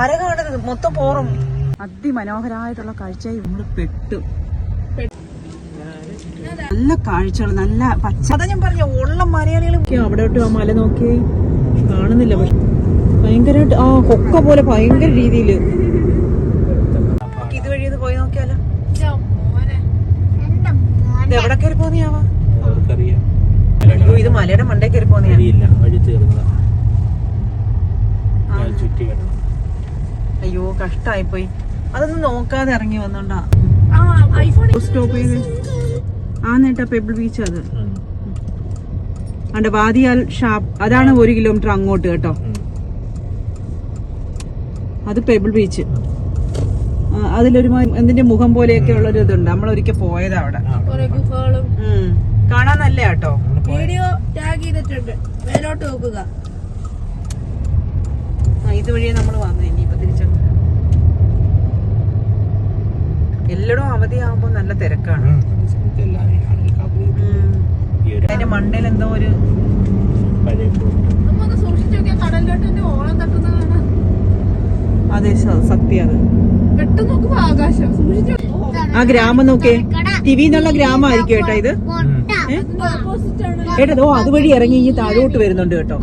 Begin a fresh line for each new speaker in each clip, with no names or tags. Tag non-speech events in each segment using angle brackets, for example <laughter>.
ആരകാണത് മൊത്തം പോറും. അതിമനോഹരമായിട്ടുള്ള കാഴ്ചയായി നമ്മൾ പെട്ടു. നല്ല കാഴ്ചകൾ നല്ല പച്ച അതാ ഞാൻ പറഞ്ഞ ഉള്ള മലയാളികളും അവിടോട്ട് ആ മല നോക്കി. കാണുന്നില്ല പക്ഷെ ഭയങ്കരമായിട്ട് ആ കൊക്ക പോലെ ഭയങ്കര രീതിയിൽ. ഇതുവഴി ഒന്ന് പോയി നോക്കിയാലോ? ഇത് എവിടെ കയറി പോന്നിയാവാ ഇത് മലയുടെ മണ്ടേ കയറി പോന്നിയാ
ചുറ്റി കിടന്നു
അയ്യോ കഷ്ടായി പോയി അതൊന്നും നോക്കാതെ ഇറങ്ങി വന്നോണ്ടാ. സ്റ്റോപ്പ് ചെയ്ത്. ആ നേട്ടാ പെബിൾ ബീച്ച് അത്. അണ്ട് വാദിയാൽ ഷാപ്പ്. അതാണ് ഒരു കിലോമീറ്റർ അങ്ങോട്ട് കേട്ടോ. അത് പെബിൾ ബീച്ച് അതിലൊരു എന്തിന്റെ മുഖം പോലെയൊക്കെ ഉള്ളൊരു ഇതുണ്ട്. നമ്മൾ ഒരിക്കൽ പോയതാ അവിടെ. കാണാൻ നല്ല കേട്ടോ.
വീഡിയോ ടാഗ് ചെയ്തിട്ടുണ്ട്. മേലോട്ട് നോക്കുക.
ആ, ഇതുവഴിയെ നമ്മൾ വന്നു ഇനിയിപ്പോ എല്ലായിടും അവധിയാകുമ്പോ നല്ല തിരക്കാണ്. അതിന്റെ മണ്ടയിൽ എന്തോ ഒരു അതെ സത്യം അത്. ആ ഗ്രാമം നോക്കേ ടിവി എന്നുള്ള ഗ്രാമമായിരിക്കും കേട്ടോ ഇത്? ഏ?
ഓപ്പോസിറ്റ് ആണ്
ഏട്ടാ ഓ അതുവഴി ഇറങ്ങി ഈ താഴോട്ട് വരുന്നുണ്ട് കേട്ടോ.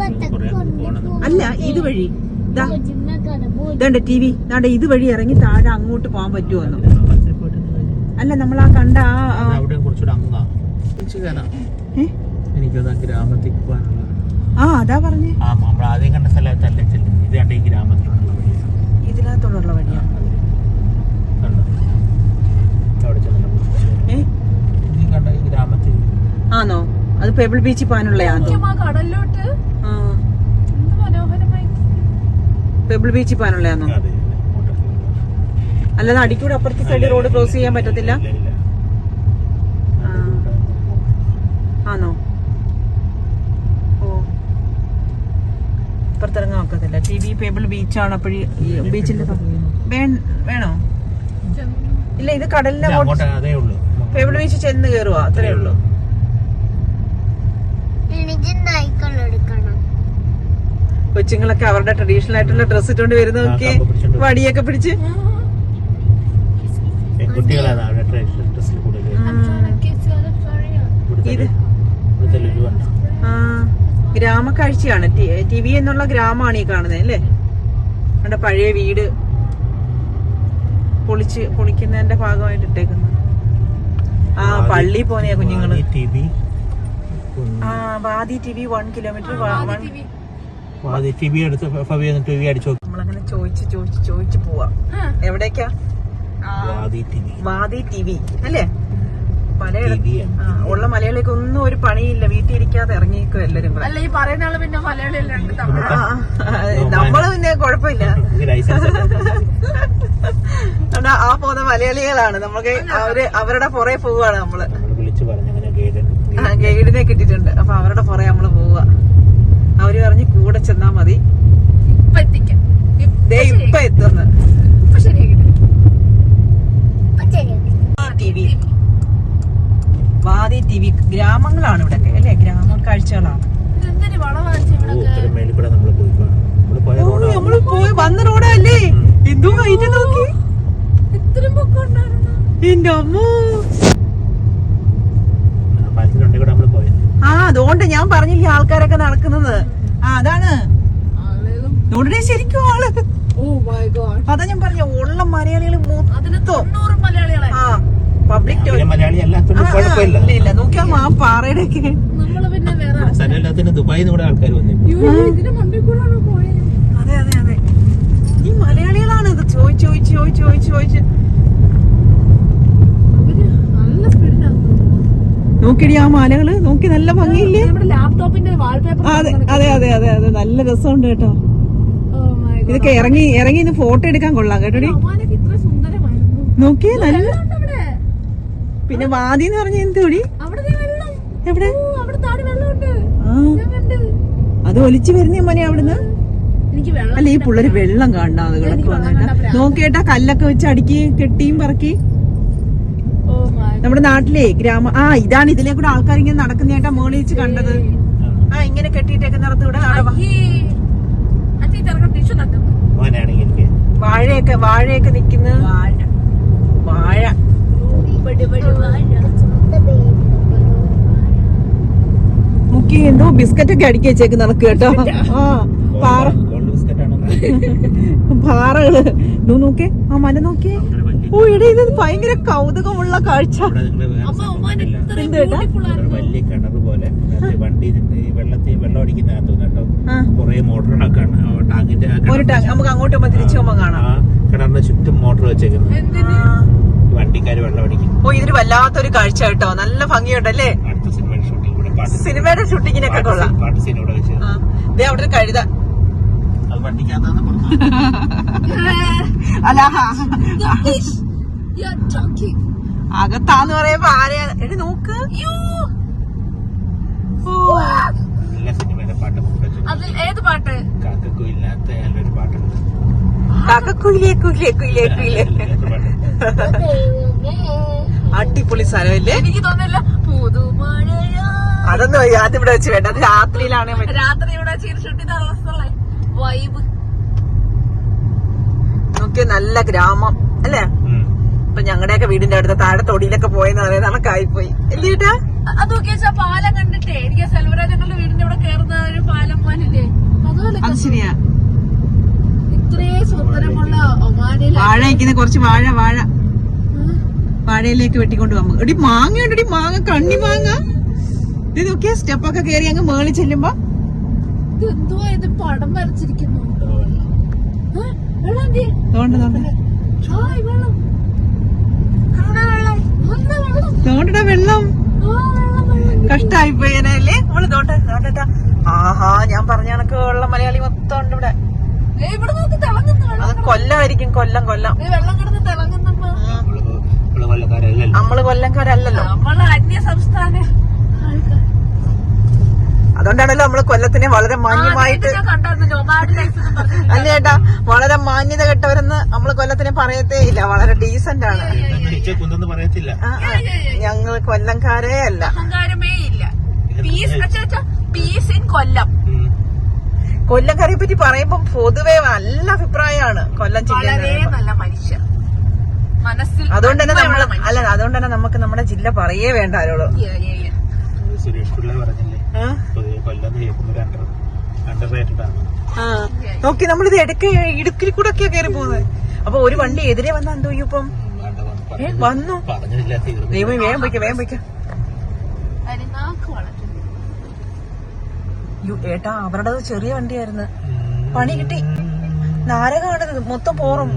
അല്ല ഇതുവഴി. ഇതാ ഇതാണ്ട് ടി വി. ഇത് ഇതുവഴി ഇറങ്ങി താഴെ അങ്ങോട്ട് പോകാൻ പറ്റുമെന്നു അല്ല നമ്മൾ ആ കണ്ട ആ ആ?
എനിക്കത് പോകാനുള്ള
അതാ പറഞ്ഞേ.
ആ നമ്മൾ ആദ്യം കണ്ട സ്ഥലത്തല്ല ചെല്ലും ഇത് കണ്ട ഈ ഗ്രാമത്തിലുള്ള
ഇതിനകത്തോടുള്ള വഴിയാണ് ആണോ അത് പെബിൾ ബീച്ചിൽ പോകാനുള്ളയാണോ പെബിൾ ബീച്ചിൽ പോകാനുള്ളയാണോ
അതെ അതെ അങ്ങോട്ടൊക്കെ ഉള്ള.
അല്ലാതെ അടിക്കൂടെ അപ്പുറത്തെ സൈഡിൽ റോഡ് ക്രോസ് ചെയ്യാൻ പറ്റത്തില്ല. ആണോ ഓ. ഇപ്പുറത്തിറങ്ങാൻ ഒക്കത്തില്ല. ടി വി പേബിൾ ബീച്ചാണ് അപ്പോഴീ ബീച്ചിന്റെ വേണോ? ഇല്ല ഇത് കടലിന്റെ
ഇത് അതേ ഉള്ളൂ.
പേബിൾ ബീച്ച് ചെന്ന് കയറുക അത്രേ ഉള്ളൂ. കൊച്ചുങ്ങളൊക്കെ അവരുടെ ട്രഡീഷണൽ ആയിട്ടുള്ള ഡ്രസ് ഇട്ടുകൊണ്ട് വരുന്ന നോക്കി. വടിയൊക്കെ പിടിച്ച്.
പെൺകുട്ടികളാണ് അവിടെ ട്രഡീഷണൽ ഡ്രസ്സിൽ കൂടുതൽ
ഇത്.
ഇവിടുത്തെ ലുലു കണ്ട
ആ. ഗ്രാമക്കാഴ്ചയാണ്. ടി വി എന്നുള്ള ഗ്രാമമാണ് ഈ കാണുന്നത് അല്ലേ? നമ്മുടെ പഴയ വീട് പൊളിച്ച് പൊളിക്കുന്നതിന്റെ ഭാഗമായിട്ട് ഇട്ടേക്കുന്നത് ആ പള്ളി പോന്നെയാ
കുഞ്ഞുങ്ങൾ.
ആ വാദി ടി വി വൺ കിലോമീറ്റർ നമ്മളങ്ങനെ ചോദിച്ച് ചോദിച്ച് ചോദിച്ച് പോവാ. എവിടേക്കാ? വാദി ടി വി അല്ലേ? ആ, ഉള്ള മലയാളിക്ക് ഒന്നും ഒരു പണിയില്ല. വീട്ടിൽ ഇരിക്കാതെ ഇറങ്ങിയിരിക്കും എല്ലാരും
അല്ല ഈ പറയുന്ന ആൾ പിന്നെ
ആ, നമ്മൾ പിന്നെ കുഴപ്പമില്ല. ആ പോകുന്ന മലയാളികളാണ്. നമുക്ക് അവർ അവരുടെ പുറകെ പോവാണ് നമ്മൾ.
നമ്മൾ വിളിച്ചു പറഞ്ഞു അങ്ങനെ ഗൈഡ്
ആ, ഗൈഡിനെ കിട്ടിയിട്ടുണ്ട്. അപ്പൊ അവരുടെ പുറകെ നമ്മൾ പോവുക. അവർ പറഞ്ഞ് കൂടെ ചെന്നാ മതി.
ഇപ്പൊ എത്തിക്കാം.
ദേ ഇപ്പൊ എത്തുന്നു
ഇപ്പൊ ശരിയാക്കി
Tiwi Wadi T V ഗ്രാമങ്ങളാണ് ഇവിടെ അല്ലെ? ഗ്രാമ കാഴ്ചകളാണ്.
പോയി നമ്മൾ പോയ റോഡാണ്
നമ്മൾ പോയി വന്ന റോഡല്ലേ എന്തോ കഴിഞ്ഞു നോക്കി? എന്റെ അമ്മോ. ആ അതുകൊണ്ട് ഞാൻ പറഞ്ഞില്ല ആൾക്കാരൊക്കെ നടക്കുന്നത്. ആ അതാണ്. ശരിക്കും ആൾ.
ഓ മൈ ഗോഡ്.
അതാ ഞാൻ പറഞ്ഞ ഉള്ള മലയാളികൾ
അതിന്
മൊത്തം ആ പബ്ലിക്
മലയാളി കുഴപ്പമില്ല
ഇല്ല ആ പാറയുടെ ഒക്കെ
സ്ഥലമില്ലാത്തതിന് ദുബായിൽ നിന്ന് ആൾക്കാർ വന്നു
അതെ അതെ അതെ. ഈ മലയാളികളാണ് ഇത് ചോദിച്ചു ചോദിച്ചു ചോദിച്ചു ചോദിച്ചു ചോദിച്ചു നോക്കിടി ആ മലകൾ നോക്കി നല്ല ഭംഗിയില്ലേ?
നമ്മുടെ ലാപ്ടോപ്പിന്റെ വാൾപേപ്പർ
അതെ അതെ അതെ അതെ അതെ നല്ല രസമുണ്ട് കേട്ടോ.
Oh my God.
ഇതൊക്കെ ഇറങ്ങി ഇറങ്ങി ഇന്ന് ഫോട്ടോ എടുക്കാൻ കൊള്ളാം കേട്ടോടി. നോക്കിയേ നല്ല പിന്നെ വാദി എന്ന് പറഞ്ഞ എന്തുടി
അവിടെ വെള്ളം.
എവിടെ?
ഓ അവിടെ താടി വെള്ളമുണ്ട്.
ആ. അത് ഒലിച്ചു വരുന്ന മോനെ അവിടുന്ന്?
എനിക്ക് വെള്ളം
അല്ല ഈ പിള്ളേര് വെള്ളം കാണാതെ വന്നിട്ട് നോക്കിയേട്ടാ കല്ലൊക്കെ വെച്ച് അടുക്കി കെട്ടിയും പറക്കി. നമ്മുടെ നാട്ടിലെ ഗ്രാമ ആ ഇതാണ് ഇതിലെ കൂടെ ആൾക്കാർ ഇങ്ങനെ നടക്കുന്നേട്ടാ മോളി വെച്ച് കണ്ടത്. ആ ഇങ്ങനെ കെട്ടിയിട്ടേക്ക് നിറത്ത് ഇവിടെ വാഴയൊക്കെ വാഴയൊക്കെ നിക്കുന്ന വാഴ.
വാഴ.
മുക്കി എന്തോ ബിസ്ക്കറ്റ് ഒക്കെ അടുക്കി വെച്ചേക്ക് നടക്ക് കേട്ടോ. ആ പാറ.
ഗോൾഡ് ബിസ്ക്കറ്റ് ആണോ
പാറകൾ. നോക്കേ ആ മല നോക്കിയേ. ഓ ഇട ഇത് ഭയങ്കര കൗതുകമുള്ള കാഴ്ച.
വലിയ കിണർ പോലെ. വണ്ടി വെള്ളത്തിൽ വെള്ളം കേട്ടോ. കുറെ മോട്ടറുകളൊക്കെ ടാങ്കിന്റെ
നമുക്ക് അങ്ങോട്ട് തിരിച്ചു പോകുമ്പോ കാണാം.
ആ കിണറിന്റെ ചുറ്റും മോട്ടർ വെച്ചേക്കുന്നത്. വണ്ടിക്കാര് വെള്ളം അടിക്കും.
ഓ ഇതൊരു വല്ലാത്തൊരു കാഴ്ച കേട്ടോ. നല്ല ഭംഗിയുണ്ടല്ലേ?
സിനിമയുടെ ഷൂട്ടിംഗ് ഇവിടെ പാട്ട്
സിനിമയുടെ ഷൂട്ടിങ്ങിനൊക്കെ കൊള്ളാം
പാട്ട് സിനിമയുടെ ഇവിടെ വെച്ച്.
ആ. ദേ അവിടെ ഒരു കഴുത <laughs> അല്ല. അകത്താന്ന് പറയുമ്പോ ആരെയാ എടി നോക്ക്.
ഏത് പാട്ട്?
കാക്കക്കുയില്ലാത്ത നല്ലൊരു പാട്ടുണ്ട്.
കാക്കക്കുയിലേ കുയിലേ കുയിലേ <laughs> <laughs> അടിപൊളി സ്ഥലമല്ലേ?
എനിക്ക് തോന്നില്ല പുതുമഴയാ.
അതൊന്നും ആദ്യം ഇവിടെ വെച്ച് വേണ്ട. അത് രാത്രിയിലാണ്
രാത്രി ഇവിടെ വൈബ്.
നോക്കിയ നല്ല ഗ്രാമം അല്ലേ. ഇപ്പൊ ഞങ്ങളുടെയൊക്കെ വീടിന്റെ അടുത്ത് താഴെ തൊടിയിലൊക്കെ പോയെന്ന് പറയുന്നത് കണക്കായി പോയി. അല്ലേ അതൊക്കെ
അത് നോക്കിയ പാലം കണ്ടിട്ടേ. എനിക്ക് സെൽവരാജങ്ങളുടെ വീടിന്റെ ഇവിടെ കയറുന്ന ഒരു പാലം പോലില്ലേ അതുപോലെ
അത് ശരിയാ. വാഴ ഇരിക്കുന്ന കുറച്ച് വാഴ വാഴ. വാഴയിലേക്ക് വെട്ടിക്കൊണ്ട് പോകുമ്പോ എടി മാങ്ങ ഉണ്ടടി മാങ്ങ കണ്ണി മാങ്ങ. ഇത് നോക്കിയ സ്റ്റെപ്പൊക്കെ കയറി അങ്ങ് മേളിൽ ചെല്ലുമ്പോ.
പടം വരച്ചിരിക്കുന്നു.
തോണ്ടടാ വെള്ളം. കഷ്ടായി പോയനല്ലേ നമ്മൾ തോട്ടെ തോണ്ടട്ടാ ആഹാ ഞാൻ പറഞ്ഞ കണക്ക് ഉള്ള മലയാളി മൊത്തം ഉണ്ട് ഇവിടെ. കൊല്ലമായിരിക്കും കൊല്ലം കൊല്ലം.
വെള്ളം കിടന്ന് തിളങ്ങുന്നമ്മ.
നമ്മൾ കൊല്ലംകാരല്ലോ കൊല്ലക്കാരല്ലല്ലോ.
നമ്മൾ കൊല്ലംകാരല്ലല്ലോ
നമ്മൾ അന്യ സംസ്ഥാന
അതുകൊണ്ടാണല്ലോ നമ്മൾ കൊല്ലത്തിനെ വളരെ മാന്യമായിട്ട് <laughs> അല്ല ചേട്ടാ വളരെ മാന്യത കെട്ടവരെന്ന് നമ്മൾ കൊല്ലത്തിനെ പറയത്തേ ഇല്ല. വളരെ ഡീസന്റ് ആണ്. ഞങ്ങൾ കൊല്ലംകാരേ അല്ല.
Peace peace in Kollam.
ഉം.
കറിയെ പറ്റി പറയുമ്പോ പൊതുവേ നല്ല അഭിപ്രായമാണ് കൊല്ലം ജില്ല
മനസ്സിൽ
അതുകൊണ്ട് തന്നെ
നമ്മൾ
അല്ല അതുകൊണ്ട് തന്നെ നമുക്ക് നമ്മുടെ ജില്ല പറയേ വേണ്ട ആരോളൂ.
സുരേഷ് പിള്ള പറഞ്ഞില്ലേ? കൊല്ലം അണ്ടർ റേറ്റഡ് ആണ്
നോക്കി നമ്മളിത് ഇടയ്ക്ക് ഇടുക്കിൽ കൂടെ ഒക്കെയാ കയറി പോകുന്നത് അപ്പൊ ഒരു വണ്ടി എതിരെ വന്നാ എന്തോ ഇപ്പം?
വന്ന്.
ദൈവം വേഗം പോയിക്കാം വേഗം വയ്ക്കാം
അതിന് നാക്ക് വളർത്തുന്നു.
യ്യോ, ഏട്ടാ അവരുടെ ചെറിയ വണ്ടിയായിരുന്നു. പണി കിട്ടി. നാരകാണത് മൊത്തം പോറും.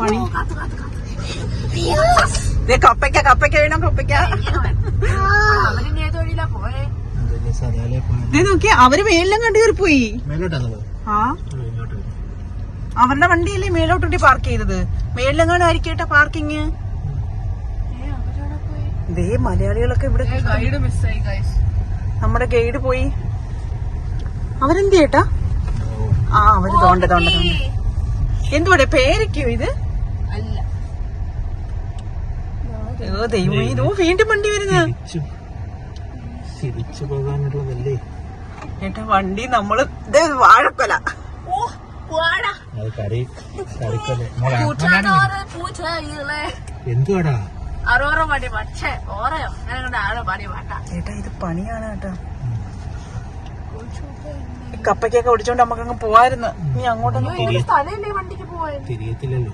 പണി കപ്പയ്ക്ക കപ്പയ്ക്ക വേണം കപ്പയ്ക്ക.
അവരിനി ഏത് വഴിയിലാ പോയെ?
അതിന്റെ പോയി.
ദേ നോക്കി അവർ മേലെല്ലാം കണ്ടു കയറി പോയി?
മേലോട്ടാണ്
ആ. അവരുടെ വണ്ടിയല്ലേ മേലോട്ടി പാർക്ക് ചെയ്തത്? മേലെങ്ങാണ്ട് ആയിരിക്കട്ടെ പാർക്കിങ്
ഏ, അവരവിടെ പോയി
ദേ മലയാളികളൊക്കെ ഇവിടെ നമ്മുടെ ഗൈഡ് പോയി. അവരെന്ത് ചേട്ടാ ആ അവർ തോണ്ട തോണ്ട തോണ്ട എന്തുവാടെ പേരക്കോ ഇത്?
അല്ല.
ഓ ദൈവമേ ഇതോ വീണ്ടും വണ്ടി വരുന്നത്.
തിരിച്ചു. തിരിച്ചു പോകാനുള്ളതല്ലേ?
ഏട്ടാ വണ്ടി നമ്മൾ വാഴക്കൊല.
ഓ
അത് കറി കറിക്കല്ലേ മോളെ, എന്തുവാടാ?
അറോറ പണി പക്ഷേ ഓറയോ? അങ്ങനെ ആരോ പടി പാട്ട
ഏട്ടാ ഇത് പണിയാണ് കേട്ടാ. കപ്പയ്ക്കൊക്കെ നമുക്ക് നമുക്കങ്ങ് പോവായിരുന്നു. നീ അങ്ങോട്ടൊന്നും
തിരിയത്തില്ലല്ലോ.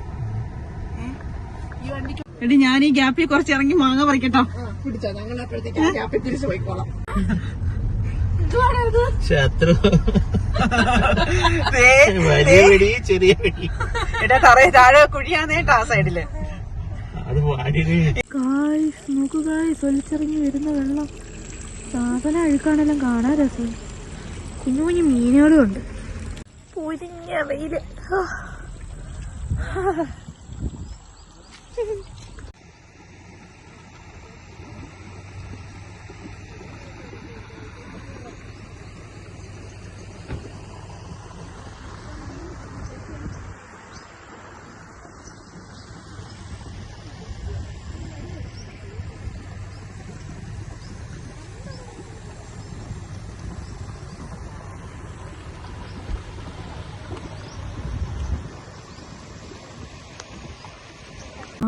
എടി ഞാൻ ഈ ഗ്യാപ്പിൽ കുറച്ച് ഇറങ്ങി മാങ്ങ പറിക്കട്ടോ.
പിടിച്ചോ. ഞങ്ങൾ അപ്പോഴത്തേക്ക് ഗ്യാപ്പിൽ തിരിച്ചു പോയിക്കോളാം.
ശത്രു.
ദേ,
വലിയ പിടി ചെറിയ പിടി.
എടാ തറയെ താഴെ കുഴിയാന്നേട്ടാ ആ സൈഡിൽ.
അത് വാടിന്
ഗായ്സ് നോക്കൂ ഗായ്സ് ഒലിച്ചിറങ്ങി വരുന്ന വെള്ളം. സാധന അഴുക്കാണെല്ലാം കാണാൻ രസം. കുഞ്ഞു കുഞ്ഞു മീനുകളും ഉണ്ട്. പൊരിഞ്ഞ വെയിൽ.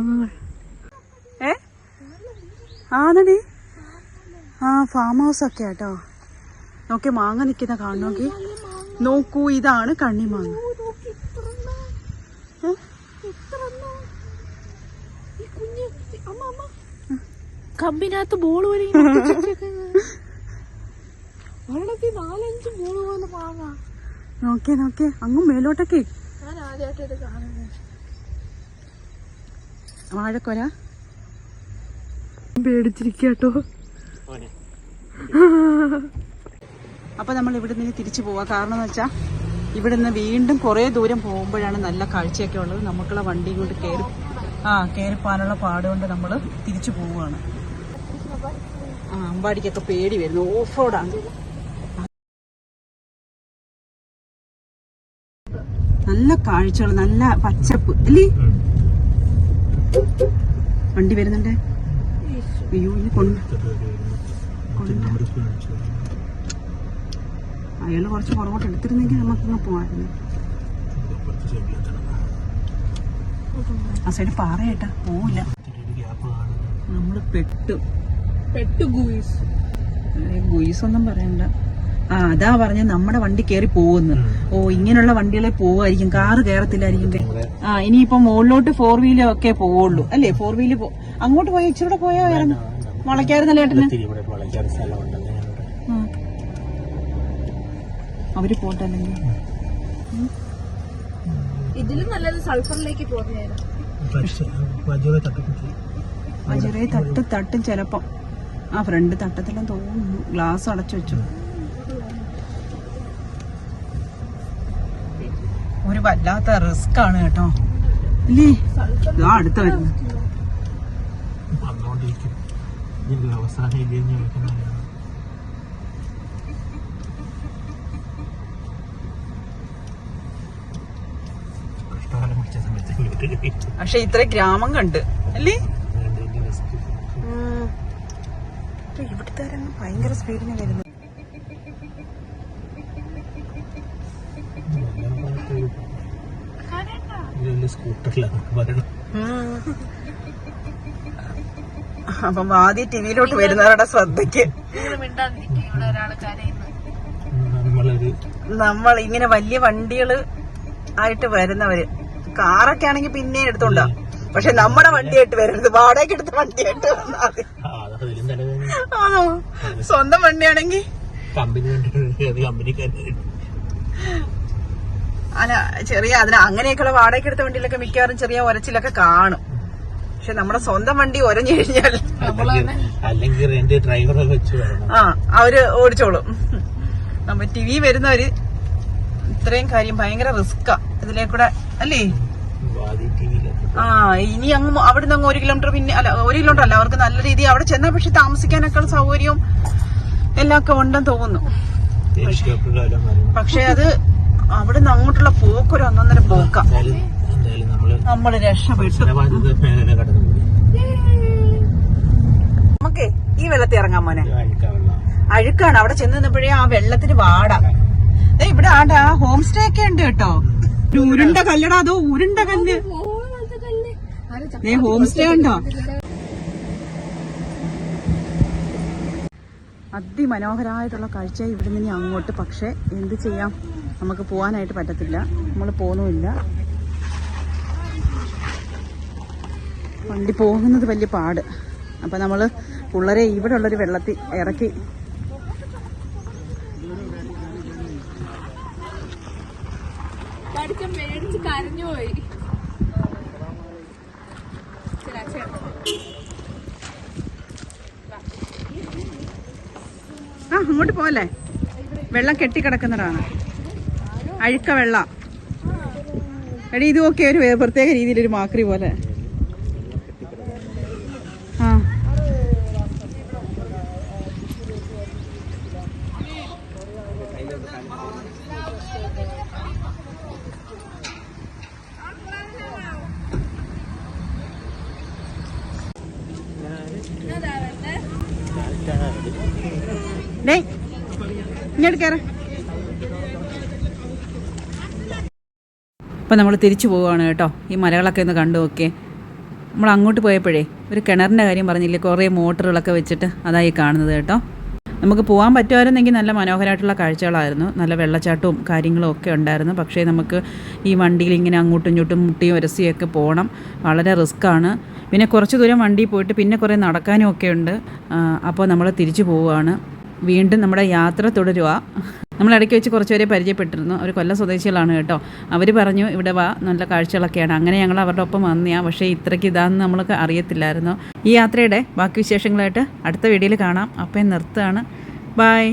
ഹാ. മാങ്ങകൾ
ഏ? ആണടി. ആ ഫാം ഹൗസ് ഒക്കെ ആട്ടോ. നോക്കി മാങ്ങ നിൽക്കുന്ന കാണും നോക്കി. നോക്കൂ ഇതാണ് കണ്ണിമാങ്ങ?
കമ്പിനകത്ത് ബോൾ പോലെ
നോക്കിയേ നോക്കിയേ അങ്ങ് മേലോട്ടൊക്കെ.
ഞാൻ ആദ്യമായിട്ട് ഇത് കാണുന്നത്.
വാഴക്കൊല? പേടിച്ചിരിക്കട്ടോ. അപ്പൊ നമ്മൾ ഇവിടെ നിന്ന് തിരിച്ചു പോവാ. കാരണം എന്ന് വെച്ചാൽ ഇവിടെ നിന്ന് വീണ്ടും കുറേ ദൂരം പോകുമ്പോഴാണ് നല്ല കാഴ്ചയൊക്കെ ഉള്ളത്. നമുക്കുള്ള വണ്ടിയും കൊണ്ട് കയറി ആ കയറിപ്പാനുള്ള പാടുകൊണ്ട് നമ്മൾ തിരിച്ചു പോവുകയാണ് ആ അമ്പാടിക്കൊക്കെ പേടി വരുന്നു. ഓഫ് റോഡാണ് നല്ല കാഴ്ചകൾ നല്ല പച്ചപ്പ്. അല്ലേ? വണ്ടി വരുന്നുണ്ടേ. അയ്യോ ഇനി കൊണ്ട് അയാൾ കുറച്ച് പുറകോട്ട് എടുത്തിരുന്നെങ്കിൽ നമുക്കൊന്ന് പോവായിരുന്നു. ആ സൈഡ് പാറയേട്ടാ പോവില്ല. നമ്മൾ പെട്ടു.
പെട്ടു ഗൂയിസ്.
ഗുയിസ് ഒന്നും പറയണ്ട. ആ അതാ പറഞ്ഞ നമ്മുടെ വണ്ടി കയറി പോകുന്നു ഓ ഇങ്ങനെയുള്ള വണ്ടികളെ പോവായിരിക്കും കാറ് കയറത്തില്ലായിരിക്കും. ആ ഇനിയിപ്പോ മുകളിലോട്ട് ഫോർ വീലർ ഒക്കെ പോവുള്ളൂ. അല്ലേ? ഫോർ വീൽ പോ അങ്ങോട്ട് പോയി ഇച്ചിരൂടെ പോയാ വളയ്ക്കായിരുന്നല്ലേ ഏട്ടന്? അവർ പോട്ടെ അല്ലെങ്കിൽ.
ഇതിലും നല്ലത് സൾഫറിലേക്ക് പോകുന്നതായിരുന്നു.
തട്ട് തട്ടും ചിലപ്പം. ആ ഫ്രണ്ട് തട്ടത്തിലും തോന്നുന്നു. ഗ്ലാസ് അടച്ചു വെച്ചു. ഒരു വല്ലാത്ത റിസ്ക് ആണ് കേട്ടോ. അല്ലേ ഇതാ അടുത്ത വരുന്നത്. പക്ഷെ ഇത്ര ഗ്രാമം കണ്ട്. അല്ലേ? ഇവിടുത്തെ ഭയങ്കര സ്പീഡിന് വരുന്നു
സ്കൂട്ടറിലാണ് വരണം.
അപ്പം ആദ്യം ടിവിയിലോട്ട് വരുന്നവരുടെ ശ്രദ്ധയ്ക്ക്. നമ്മൾ ഇങ്ങനെ വലിയ വണ്ടികൾ ആയിട്ട് വരുന്നവര്. കാറൊക്കെ ആണെങ്കിൽ പിന്നെ എടുത്തോണ്ടാ. പക്ഷെ നമ്മുടെ വണ്ടിയായിട്ട് വരരുത്. വാടകയ്ക്ക് എടുത്ത വണ്ടിയായിട്ട് വന്നാൽ സ്വന്തം വണ്ടിയാണെങ്കിൽ
കമ്പനി കമ്പനിക്കാരെ
അല്ല ചെറിയ അതിന് അങ്ങനെയൊക്കെയുള്ള വാടകയ്ക്ക് എടുത്ത വണ്ടിയിലൊക്കെ മിക്കവാറും ചെറിയ ഒരച്ചിലൊക്കെ കാണും. പക്ഷെ നമ്മുടെ സ്വന്തം വണ്ടി ഒരഞ്ഞു കഴിഞ്ഞാൽ
അല്ലെങ്കിൽ രണ്ട് ഡ്രൈവറെ വെച്ച്
ആ അവർ ഓടിച്ചോളും. നമ്മ ടി വി വരുന്നവര് ഇത്രയും കാര്യം ഭയങ്കര റിസ്ക്കാ ഇതിലേ കൂടെ അല്ലേ? ആ ഇനി അങ്ങ് അവിടുന്ന് അങ്ങ് ഒരു കിലോമീറ്റർ പിന്നെ അല്ല ഒരു കിലോമീറ്റർ അല്ല അവർക്ക് നല്ല രീതി അവിടെ ചെന്നാൽ പക്ഷെ താമസിക്കാനൊക്കെ സൗകര്യവും എല്ലാം ഒക്കെ ഉണ്ടെന്ന് തോന്നുന്നു. പക്ഷെ അത് അവിടുന്ന് അങ്ങോട്ടുള്ള പോക്കൊരു ഒന്നൊന്നര പോക്ക. നമ്മൾ രക്ഷപ്പെട്ടു. നമുക്കേ ഈ വെള്ളത്തിൽ ഇറങ്ങാൻ മോനെ. അഴുക്കാണ്. അവിടെ ചെന്ന് നിന്നപ്പോഴേ ആ വെള്ളത്തിന് വാടാ. ദേ ഇവിടെ ആണ്ടാ ഹോം സ്റ്റേ ഒക്കെ ഉണ്ട് കേട്ടോ. ഉരുണ്ട കല്ലടാ അതോ ഉരുണ്ട കല്ല്. ദേ ഹോം സ്റ്റേ ഉണ്ടോ? അതിമനോഹരമായിട്ടുള്ള കാഴ്ച ഇവിടെ നിന്ന് ഇനി അങ്ങോട്ട്. പക്ഷെ എന്ത് ചെയ്യാം? നമുക്ക് പോകാനായിട്ട് പറ്റത്തില്ല. നമ്മൾ പോകുന്നുമില്ല. വണ്ടി പോകുന്നത് വലിയ പാട്. അപ്പം നമ്മൾ പിള്ളേരെ ഇവിടെ ഉള്ളൊരു വെള്ളത്തിൽ ഇറക്കി. ആ അങ്ങോട്ട് പോകല്ലേ വെള്ളം കെട്ടിക്കിടക്കുന്നതാണ്. അഴുക്ക വെള്ളം. എടി ഇതുമൊക്കെ ഒരു പ്രത്യേക രീതിയിലൊരു മാക്രി പോലെ. ഇങ്ങോട്ട് കയറ അപ്പം നമ്മൾ തിരിച്ചു പോവുകയാണ് കേട്ടോ. ഈ മലകളൊക്കെ ഒന്ന് കണ്ടു നോക്കിയേ. നമ്മൾ അങ്ങോട്ട് പോയപ്പോഴേ ഒരു കിണറിന്റെ കാര്യം പറഞ്ഞില്ലേ കുറേ മോട്ടറുകളൊക്കെ വെച്ചിട്ട് അതായി കാണുന്നത് കേട്ടോ. നമുക്ക് പോകാൻ പറ്റുമായിരുന്നെങ്കിൽ നല്ല മനോഹരമായിട്ടുള്ള കാഴ്ചകളായിരുന്നു. നല്ല വെള്ളച്ചാട്ടവും കാര്യങ്ങളും ഒക്കെ ഉണ്ടായിരുന്നു. പക്ഷേ നമുക്ക് ഈ വണ്ടിയിൽ ഇങ്ങനെ അങ്ങോട്ടും ഇങ്ങോട്ടും മുട്ടിയും ഉരസിയൊക്കെ പോകണം. വളരെ റിസ്ക്കാണ് പിന്നെ കുറച്ച് ദൂരം വണ്ടിയിൽ പോയിട്ട് പിന്നെ കുറേ നടക്കാനും ഒക്കെ ഉണ്ട്. അപ്പോൾ നമ്മൾ തിരിച്ചു പോവുകയാണ്. വീണ്ടും നമ്മുടെ യാത്ര തുടരുക. നമ്മൾ ഇടയ്ക്ക് വെച്ച് കുറച്ച് പേരെ പരിചയപ്പെട്ടിരുന്നു. അവർ കൊല്ലം സ്വദേശികളാണ് കേട്ടോ. അവർ പറഞ്ഞു ഇവിടെ വാ നല്ല കാഴ്ചകളൊക്കെയാണ്. അങ്ങനെ ഞങ്ങൾ അവരുടെ ഒപ്പം വന്നയാ. പക്ഷേ ഇത്രയ്ക്ക് ഇതാണെന്ന് നമ്മൾക്ക് അറിയത്തില്ലായിരുന്നു. ഈ യാത്രയുടെ ബാക്കി വിശേഷങ്ങളായിട്ട് അടുത്ത വീഡിയോയിൽ കാണാം. അപ്പം നിർത്തുകയാണ്. ബായ്